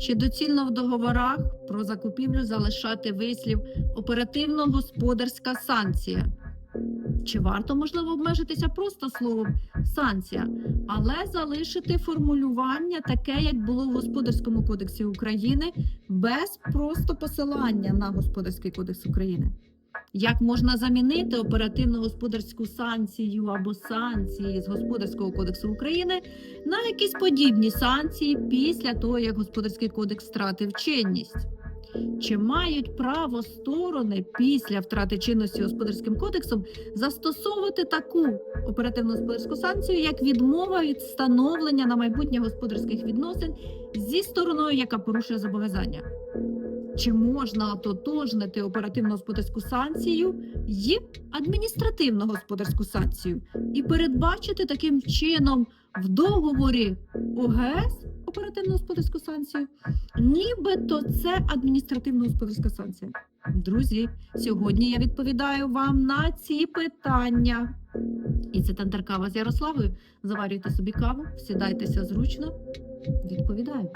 Чи доцільно в договорах про закупівлю залишати вислів оперативно-господарська санкція? Чи варто можливо обмежитися просто словом санкція, але залишити формулювання таке, як було в Господарському кодексі України, без просто посилання на Господарський кодекс України? Як можна замінити оперативно-господарську санкцію або санкції з Господарського кодексу України на якісь подібні санкції після того, як Господарський кодекс втратив чинність? Чи мають право сторони після втрати чинності Господарським кодексом застосовувати таку оперативно-господарську санкцію, як відмова від встановлення на майбутнє господарських відносин зі стороною, яка порушує зобов'язання? Чи можна ототожнити оперативно-господарську санкцію й адміністративно-господарську санкцію і передбачити таким чином в договорі ОГС оперативно-господарську санкцію, нібито це адміністративно-господарська санкція. Друзі, сьогодні я відповідаю вам на ці питання. І це Тендер Кава з Ярославою. Заварюйте собі каву, сідайтеся зручно. Відповідаю.